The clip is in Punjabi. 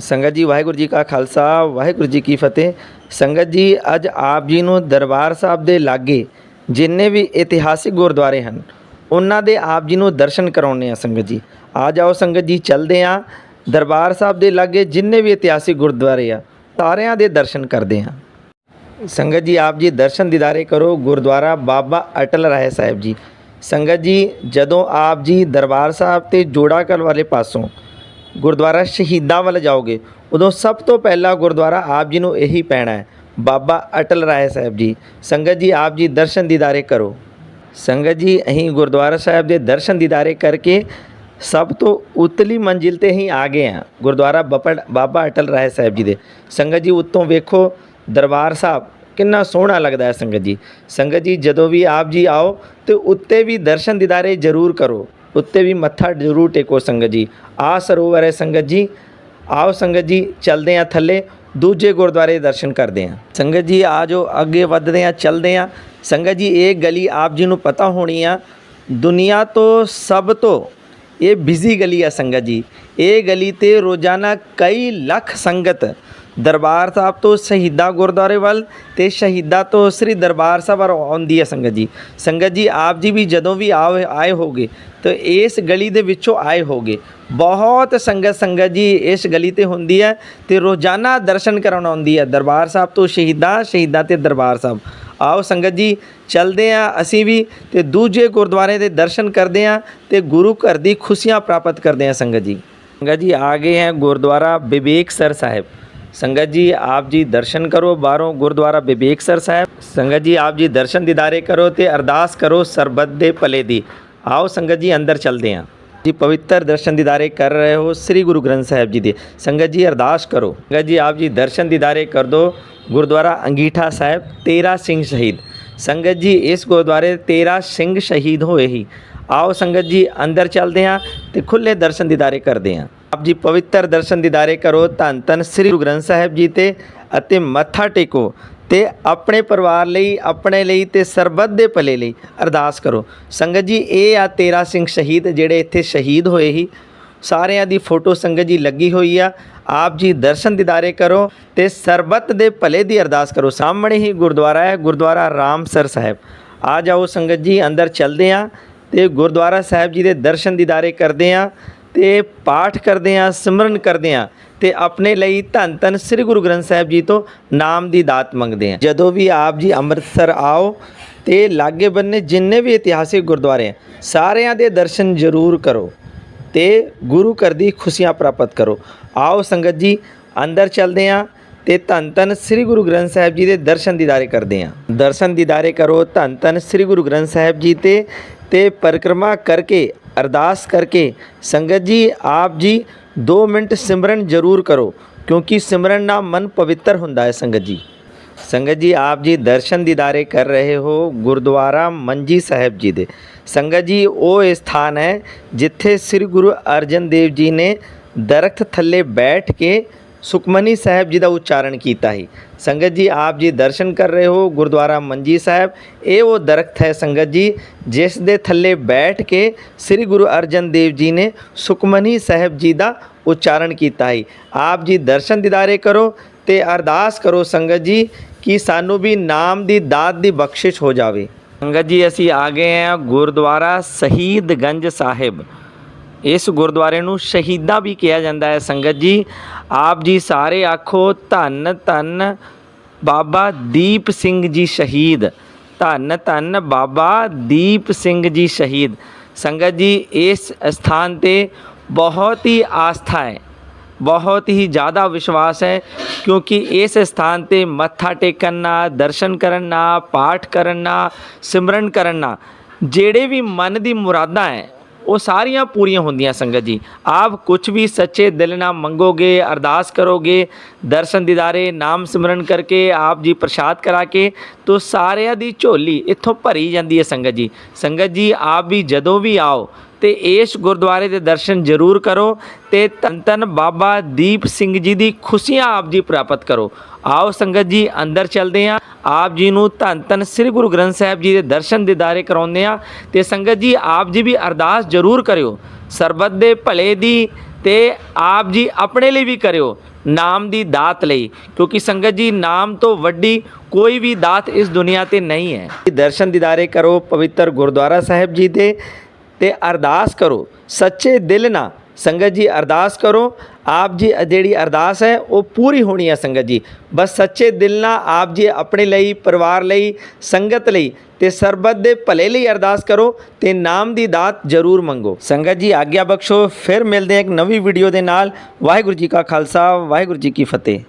ਸੰਗਤ ਜੀ, ਵਾਹਿਗੁਰੂ ਜੀ ਕਾ ਖਾਲਸਾ, ਵਾਹਿਗੁਰੂ ਜੀ ਕੀ ਫਤਿਹ। ਸੰਗਤ ਜੀ, ਅੱਜ ਆਪ ਜੀ ਨੂੰ ਦਰਬਾਰ ਸਾਹਿਬ ਦੇ ਲਾਗੇ ਜਿੰਨੇ ਵੀ ਇਤਿਹਾਸਿਕ ਗੁਰਦੁਆਰੇ ਹਨ, ਉਹਨਾਂ ਦੇ ਆਪ ਜੀ ਨੂੰ ਦਰਸ਼ਨ ਕਰਾਉਣੇ ਆ ਸੰਗਤ ਜੀ। ਆ ਜਾਓ ਸੰਗਤ ਜੀ, ਚੱਲਦੇ ਆ ਦਰਬਾਰ ਸਾਹਿਬ ਦੇ ਲਾਗੇ ਜਿੰਨੇ ਵੀ ਇਤਿਹਾਸਿਕ ਗੁਰਦੁਆਰੇ ਆ, ਸਾਰਿਆਂ ਦੇ ਦਰਸ਼ਨ ਕਰਦੇ ਆ ਸੰਗਤ ਜੀ, ਆਪ ਜੀ ਦਰਸ਼ਨ ਦੀਦਾਰੇ ਕਰੋ। ਗੁਰਦੁਆਰਾ ਬਾਬਾ ਅਟਲ ਰਾਏ ਸਾਹਿਬ ਜੀ। ਸੰਗਤ ਜੀ, ਜਦੋਂ ਆਪ ਜੀ ਦਰਬਾਰ ਸਾਹਿਬ ਤੇ ਜੋੜਾਕਲ ਵਾਲੇ ਪਾਸੋਂ ਗੁਰਦੁਆਰਾ ਸ਼ਹੀਦਾਂ ਵੱਲ ਜਾਓਗੇ, ਉਦੋਂ ਸਭ ਤੋਂ ਪਹਿਲਾਂ ਗੁਰਦੁਆਰਾ ਆਪ ਜੀ ਨੂੰ ਇਹੀ ਪੈਣਾ ਹੈ, ਬਾਬਾ ਅਟਲ ਰਾਏ ਸਾਹਿਬ ਜੀ। ਸੰਗਤ ਜੀ, ਆਪ ਜੀ ਦਰਸ਼ਨ ਦੀਦਾਰੇ ਕਰੋ। ਸੰਗਤ ਜੀ ਅਸੀਂ ਗੁਰਦੁਆਰਾ ਸਾਹਿਬ ਦੇ ਦਰਸ਼ਨ ਦੀਦਾਰੇ ਕਰਕੇ ਸਭ ਤੋਂ ਉਤਲੀ ਮੰਜ਼ਿਲ ਤੇ ਹੀ ਆ ਗਏ ਹਾਂ, ਗੁਰਦੁਆਰਾ ਬਪੜ, ਬਾਬਾ ਅਟਲ ਰਾਏ ਸਾਹਿਬ ਜੀ ਦੇ। ਸੰਗਤ ਜੀ, ਉੱਤੋਂ ਵੇਖੋ ਦਰਬਾਰ ਸਾਹਿਬ, ਕਿੰਨਾ ਸੋਹਣਾ ਲੱਗਦਾ ਹੈ ਸੰਗਤ ਜੀ। ਸੰਗਤ ਜੀ, ਜਦੋਂ ਵੀ ਆਪ ਜੀ ਆਓ ਤੇ ਉੱਤੇ ਵੀ ਦਰਸ਼ਨ ਦੀਦਾਰੇ ਜ਼ਰੂਰ ਕਰੋ। ਉੱਤੇ ਵੀ ਮੱਥਾ ਜ਼ਰੂਰ ਟੇਕੋ ਸੰਗਤ ਜੀ। ਆ ਸਰੋਵਰ ਹੈ ਸੰਗਤ ਜੀ। ਆਓ ਸੰਗਤ ਜੀ, ਚੱਲਦੇ ਹਾਂ ਥੱਲੇ। ਦੂਜੇ ਗੁਰਦੁਆਰੇ ਦਰਸ਼ਨ ਕਰਦੇ ਹਾਂ। ਸੰਗਤ ਜੀ, ਆ ਜੋ ਅੱਗੇ ਵੱਧਦੇ ਹਾਂ, ਚੱਲਦੇ ਹਾਂ। ਸੰਗਤ ਜੀ, ਇਹ ਗਲੀ ਆਪ ਜੀ ਨੂੰ ਪਤਾ ਹੋਣੀ ਆ। ਦੁਨੀਆ ਤੋਂ ਸਭ ਤੋਂ ਇਹ ਬਿਜ਼ੀ ਗਲੀ ਆ ਸੰਗਤ ਜੀ। ਇਹ ਗਲੀ ਤੇ ਰੋਜ਼ਾਨਾ ਕਈ ਲੱਖ ਸੰਗਤ ਦਰਬਾਰ ਸਾਹਿਬ ਤੋਂ ਸ਼ਹੀਦਾਂ ਗੁਰਦੁਆਰੇ ਵੱਲ ਤੇ ਸ਼ਹੀਦਾਂ ਤੋਂ ਸ੍ਰੀ ਦਰਬਾਰ ਸਾਹਿਬ ਵੱਲ ਆਉਂਦੀ ਹੈ ਸੰਗਤ ਜੀ। ਸੰਗਤ ਜੀ, ਆਪ ਜੀ ਵੀ ਜਦੋਂ ਵੀ ਆਏ ਆਏ ਹੋਗੇ, ਤਾਂ ਇਸ ਗਲੀ ਦੇ ਵਿੱਚੋਂ ਆਏ ਹੋਗੇ। ਬਹੁਤ ਸੰਗਤ ਸੰਗਤ ਜੀ ਇਸ ਗਲੀ ਤੇ ਹੁੰਦੀ ਹੈ ਤੇ ਰੋਜ਼ਾਨਾ ਦਰਸ਼ਨ ਕਰਨ ਆਉਂਦੀ ਹੈ। ਦਰਬਾਰ ਸਾਹਿਬ ਤੋਂ ਸ਼ਹੀਦਾਂ ਸ਼ਹੀਦਾਂ ਤੇ ਦਰਬਾਰ ਸਾਹਿਬ। ਆਓ ਸੰਗਤ ਜੀ, ਚਲਦੇ ਆ ਅਸੀਂ ਵੀ ਤੇ ਦੂਜੇ ਗੁਰਦੁਆਰੇ ਦੇ ਦਰਸ਼ਨ ਕਰਦੇ ਆ ਤੇ ਗੁਰੂ ਘਰ ਦੀ ਖੁਸ਼ੀਆਂ ਪ੍ਰਾਪਤ ਕਰਦੇ ਆ ਸੰਗਤ ਜੀ। ਸੰਗਤ ਜੀ, ਆ ਗਏ ਹੈ ਗੁਰਦੁਆਰਾ ਵਿਵੇਕ ਸਰ ਸਾਹਿਬ। ਸੰਗਤ ਜੀ, ਆਪ ਜੀ ਦਰਸ਼ਨ ਕਰੋ ਬਾਹਰੋਂ ਗੁਰਦੁਆਰਾ ਵਿਵੇਕ ਸਰ ਸਾਹਿਬ। ਸੰਗਤ ਜੀ, ਆਪ ਜੀ ਦਰਸ਼ਨ ਦੀਦਾਰੇ ਕਰੋ ਤੇ ਅਰਦਾਸ ਕਰੋ ਸਰਬੱਤ ਦੇ ਭਲੇ ਦੀ। ਆਓ ਸੰਗਤ ਜੀ, ਅੰਦਰ ਚੱਲਦੇ ਹਾਂ। ਜੀ, ਪਵਿੱਤਰ ਦਰਸ਼ਨ ਦੀਦਾਰੇ ਕਰ ਰਹੇ ਹੋ ਸ੍ਰੀ ਗੁਰੂ ਗ੍ਰੰਥ ਸਾਹਿਬ ਜੀ ਦੇ। ਸੰਗਤ ਜੀ, ਅਰਦਾਸ ਕਰੋ। ਸੰਗਤ ਜੀ, ਆਪ ਜੀ ਦਰਸ਼ਨ ਦੀਦਾਰੇ ਕਰ ਦੋ ਗੁਰਦੁਆਰਾ ਅੰਗੀਠਾ ਸਾਹਿਬ, ਤੇਰਾ ਸਿੰਘ ਸ਼ਹੀਦ। ਸੰਗਤ ਜੀ, ਇਸ ਗੁਰਦੁਆਰੇ ਤੇਰਾ ਸਿੰਘ ਸ਼ਹੀਦ ਹੋਏ ਹੀ। ਆਓ ਸੰਗਤ ਜੀ, ਅੰਦਰ ਚੱਲਦੇ ਹਾਂ ਤੇ ਖੁੱਲੇ ਦਰਸ਼ਨ ਦੀਦਾਰੇ ਕਰਦੇ ਹਾਂ। ਆਪ ਜੀ ਪਵਿੱਤਰ ਦਰਸ਼ਨ ਦੀਦਾਰੇ ਕਰੋ, ਧੰਨ ਧੰਨ ਸ੍ਰੀ ਗੁਰੂ ਗ੍ਰੰਥ ਸਾਹਿਬ ਜੀ ਤੇ ਅਤੇ ਮੱਥਾ ਟੇਕੋ ਤੇ ਆਪਣੇ ਪਰਿਵਾਰ ਲਈ, ਆਪਣੇ ਲਈ ਤੇ ਸਰਬੱਤ ਦੇ ਭਲੇ ਲਈ ਅਰਦਾਸ ਕਰੋ। ਸੰਗਤ ਜੀ, ਇਹ ਆ ਤੇਰਾ ਸਿੰਘ ਸ਼ਹੀਦ ਜਿਹੜੇ ਇੱਥੇ ਸ਼ਹੀਦ ਹੋਏ ਹੀ ਸਾਰਿਆਂ ਦੀ ਫੋਟੋ ਸੰਗਤ ਜੀ ਲੱਗੀ ਹੋਈ ਆ। ਆਪ ਜੀ ਦਰਸ਼ਨ ਦੀਦਾਰੇ ਕਰੋ ਤੇ ਸਰਬੱਤ ਦੇ ਭਲੇ ਦੀ ਅਰਦਾਸ ਕਰੋ। ਸਾਹਮਣੇ ਹੀ ਗੁਰਦੁਆਰਾ ਹੈ, ਗੁਰਦੁਆਰਾ ਰਾਮਸਰ ਸਾਹਿਬ। ਆ ਜਾਓ ਸੰਗਤ ਜੀ, ਅੰਦਰ ਚੱਲਦੇ ਆ ਤੇ ਗੁਰਦੁਆਰਾ ਸਾਹਿਬ ਜੀ ਦੇ ਦਰਸ਼ਨ ਦੀਦਾਰੇ ਕਰਦੇ ਆ। ਤੇ ਪਾਠ ਕਰਦੇ ਆ ਸਿਮਰਨ ਕਰਦੇ ਆ ਤੇ ਆਪਣੇ ਲਈ ਧੰਨ ਧੰਨ ਸ੍ਰੀ ਗੁਰੂ ਗ੍ਰੰਥ ਸਾਹਿਬ ਜੀ ਤੋਂ ਨਾਮ ਦੀ ਦਾਤ ਮੰਗਦੇ ਆ ਜਦੋਂ ਵੀ ਆਪ ਜੀ ਅੰਮ੍ਰਿਤਸਰ ਆਓ ਤੇ ਲਾਗੇ ਬੰਨੇ ਜਿੰਨੇ ਵੀ ਇਤਿਹਾਸਿਕ ਗੁਰਦੁਆਰੇ ਆ ਸਾਰਿਆਂ ਦੇ ਦਰਸ਼ਨ ਜ਼ਰੂਰ ਕਰੋ ਤੇ ਗੁਰੂ ਘਰ ਦੀ ਖੁਸ਼ੀਆਂ ਪ੍ਰਾਪਤ ਕਰੋ। ਆਓ ਸੰਗਤ ਜੀ, ਅੰਦਰ ਚੱਲਦੇ ਆਂ ਤੇ ਧੰਨ ਧੰਨ ਸ੍ਰੀ ਗੁਰੂ ਗ੍ਰੰਥ ਸਾਹਿਬ ਜੀ ਦੇ ਦਰਸ਼ਨ ਦੀਦਾਰੇ ਕਰਦੇ ਆਂ ਦਰਸ਼ਨ ਦੀਦਾਰੇ ਕਰੋ, ਧੰਨ ਧੰਨ ਸ੍ਰੀ ਗੁਰੂ ਗ੍ਰੰਥ ਸਾਹਿਬ ਜੀ ਤੇ ਤੇ ਪਰਿਕਰਮਾ ਕਰਕੇ ਅਰਦਾਸ ਕਰਕੇ ਸੰਗਤ ਜੀ, ਆਪ ਜੀ 2 ਮਿੰਟ ਸਿਮਰਨ ਜ਼ਰੂਰ ਕਰੋ, ਕਿਉਂਕਿ ਸਿਮਰਨ ਨਾਲ ਮਨ ਪਵਿੱਤਰ ਹੁੰਦਾ ਹੈ ਸੰਗਤ ਜੀ। ਸੰਗਤ ਜੀ, ਆਪ ਜੀ ਦਰਸ਼ਨ ਦੀਦਾਰੇ ਕਰ ਰਹੇ ਹੋ ਗੁਰਦੁਆਰਾ ਮੰਜੀ ਸਾਹਿਬ ਜੀ ਦੇ। ਸੰਗਤ ਜੀ, ਉਹ ਸਥਾਨ ਹੈ ਜਿੱਥੇ ਸ੍ਰੀ ਗੁਰੂ ਅਰਜਨ ਦੇਵ ਜੀ ਨੇ ਦਰਖਤ ਥੱਲੇ ਬੈਠ ਕੇ ਸੁਖਮਨੀ ਸਾਹਿਬ ਜੀ ਦਾ ਉਚਾਰਨ ਕੀਤਾ ਹੈ ਸੰਗਤ ਜੀ, ਆਪ ਜੀ ਦਰਸ਼ਨ ਕਰ ਰਹੇ ਹੋ, ਗੁਰਦੁਆਰਾ ਮੰਜੀ ਸਾਹਿਬ। ਇਹ ਉਹ ਦਰਖਤ ਹੈ ਸੰਗਤ ਜੀ, ਜਿਸ ਦੇ ਥੱਲੇ ਬੈਠ ਕੇ ਸ੍ਰੀ ਗੁਰੂ ਅਰਜਨ ਦੇਵ ਜੀ ਨੇ ਸੁਖਮਨੀ ਸਾਹਿਬ ਜੀ ਦਾ ਉਚਾਰਨ ਕੀਤਾ ਹੈ ਆਪ ਜੀ ਦਰਸ਼ਨ ਦੀਦਾਰੇ ਕਰੋ ਤੇ ਅਰਦਾਸ ਕਰੋ ਸੰਗਤ ਜੀ, ਕਿ ਸਾਨੂੰ ਵੀ ਨਾਮ ਦੀ ਦਾਤ ਦੀ ਬਖਸ਼ਿਸ਼ ਹੋ ਜਾਵੇ। ਸੰਗਤ ਜੀ, ਅਸੀਂ ਆ ਗਏ ਹਾਂ ਗੁਰਦੁਆਰਾ ਸ਼ਹੀਦਗੰਜ ਸਾਹਿਬ। ਇਸ ਗੁਰਦੁਆਰੇ ਨੂੰ ਸ਼ਹੀਦਾਂ ਵੀ ਕਿਹਾ ਜਾਂਦਾ ਹੈ। ਸੰਗਤ ਜੀ, ਆਪ ਜੀ ਸਾਰੇ ਆਖੋ, ਧੰਨ ਧੰਨ ਬਾਬਾ ਦੀਪ ਸਿੰਘ ਜੀ ਸ਼ਹੀਦ। ਧੰਨ ਧੰਨ ਬਾਬਾ ਦੀਪ ਸਿੰਘ ਜੀ ਸ਼ਹੀਦ। ਸੰਗਤ ਜੀ, ਇਸ ਸਥਾਨ ਤੇ ਬਹੁਤ ਹੀ ਆਸਥਾ ਹੈ। ਬਹੁਤ ਹੀ ਜ਼ਿਆਦਾ ਵਿਸ਼ਵਾਸ ਹੈ, ਕਿਉਂਕਿ ਇਸ ਸਥਾਨ ਤੇ ਮੱਥਾ ਟੇਕਣ ਨਾਲ ਦਰਸ਼ਨ ਕਰਨ ਨਾਲ ਪਾਠ ਕਰਨ ਨਾਲ ਸਿਮਰਨ ਕਰਨ ਨਾਲ ਜਿਹੜੇ ਵੀ ਮਨ ਦੀ ਮੁਰਾਦਾਂ ਹੈ ਉਹ ਸਾਰੀਆਂ ਪੂਰੀਆਂ ਹੁੰਦੀਆਂ ਸੰਗਤ ਜੀ। ਆਪ ਕੁਝ ਵੀ ਸੱਚੇ ਦਿਲ ਨਾਲ ਮੰਗੋਗੇ, ਅਰਦਾਸ ਕਰੋਗੇ, ਦਰਸ਼ਨ ਦੀਦਾਰੇ, ਨਾਮ ਸਿਮਰਨ ਕਰਕੇ, ਆਪ ਜੀ ਪ੍ਰਸ਼ਾਦ ਕਰਾ ਕੇ, ਤੋ ਸਾਰਿਆਂ ਦੀ ਝੋਲੀ ਇੱਥੋਂ ਭਰੀ ਜਾਂਦੀ ਹੈ ਸੰਗਤ ਜੀ। ਸੰਗਤ ਜੀ, ਆਪ ਵੀ ਜਦੋਂ ਵੀ ਆਓ ਤੇ ਇਸ ਗੁਰਦੁਆਰੇ ਦੇ ਦਰਸ਼ਨ ਜ਼ਰੂਰ ਕਰੋ ਤੇ ਧੰਨ ਧੰਨ ਬਾਬਾ ਦੀਪ ਸਿੰਘ ਜੀ ਦੀ ਖੁਸ਼ੀਆਂ ਆਪ ਜੀ ਪ੍ਰਾਪਤ ਕਰੋ। ਆਓ ਸੰਗਤ ਜੀ, ਅੰਦਰ ਚੱਲਦੇ ਹਾਂ। ਆਪ ਜੀ ਨੂੰ ਧੰਨ ਧੰਨ ਸ੍ਰੀ ਗੁਰੂ ਗ੍ਰੰਥ ਸਾਹਿਬ ਜੀ ਦੇ ਦਰਸ਼ਨ ਦੀਦਾਰੇ ਕਰਾਉਂਦੇ ਆ ਤੇ ਸੰਗਤ ਜੀ, ਆਪ ਜੀ ਵੀ ਅਰਦਾਸ ਜ਼ਰੂਰ ਕਰਿਓ। ਸਰਬੱਤ ਦੇ ਭਲੇ ਦੀ ਤੇ ਆਪ ਜੀ ਆਪਣੇ ਲਈ ਵੀ ਕਰਿਓ, ਨਾਮ ਦੀ ਦਾਤ ਲਈ। ਕਿਉਂਕਿ ਸੰਗਤ ਜੀ, ਨਾਮ ਤੋਂ ਵੱਡੀ ਕੋਈ ਵੀ ਦਾਤ ਇਸ ਦੁਨੀਆ ਤੇ ਨਹੀਂ ਹੈ। ਦਰਸ਼ਨ ਦਿਦਾਰੇ ਕਰੋ, ਪਵਿੱਤਰ ਗੁਰਦੁਆਰਾ ਸਾਹਿਬ ਜੀ ਦੇ ਤੇ ਅਰਦਾਸ ਕਰੋ। ਸੱਚੇ ਦਿਲ ਨਾਲ ਸੰਗਤ ਜੀ ਅਰਦਾਸ ਕਰੋ। ਆਪ ਜੀ ਜਿਹੜੀ ਅਰਦਾਸ ਹੈ, ਉਹ ਪੂਰੀ ਹੋਣੀ ਹੈ ਸੰਗਤ ਜੀ। ਬਸ ਸੱਚੇ ਦਿਲ ਨਾਲ ਆਪ ਜੀ ਆਪਣੇ ਲਈ, ਪਰਿਵਾਰ ਲਈ, ਸੰਗਤ ਲਈ ਤੇ ਸਰਬਤ ਦੇ ਭਲੇ ਲਈ ਅਰਦਾਸ ਕਰੋ ਤੇ ਨਾਮ ਦੀ ਦਾਤ ਜ਼ਰੂਰ ਮੰਗੋ। ਸੰਗਤ ਜੀ ਆਗਿਆ ਬਖਸ਼ੋ। ਫਿਰ ਮਿਲਦੇ ਹਾਂ ਇੱਕ ਨਵੀਂ ਵੀਡੀਓ ਦੇ ਨਾਲ। ਵਾਹਿਗੁਰੂ ਜੀ ਕਾ ਖਾਲਸਾ, ਵਾਹਿਗੁਰੂ ਜੀ ਕੀ ਫਤਿਹ।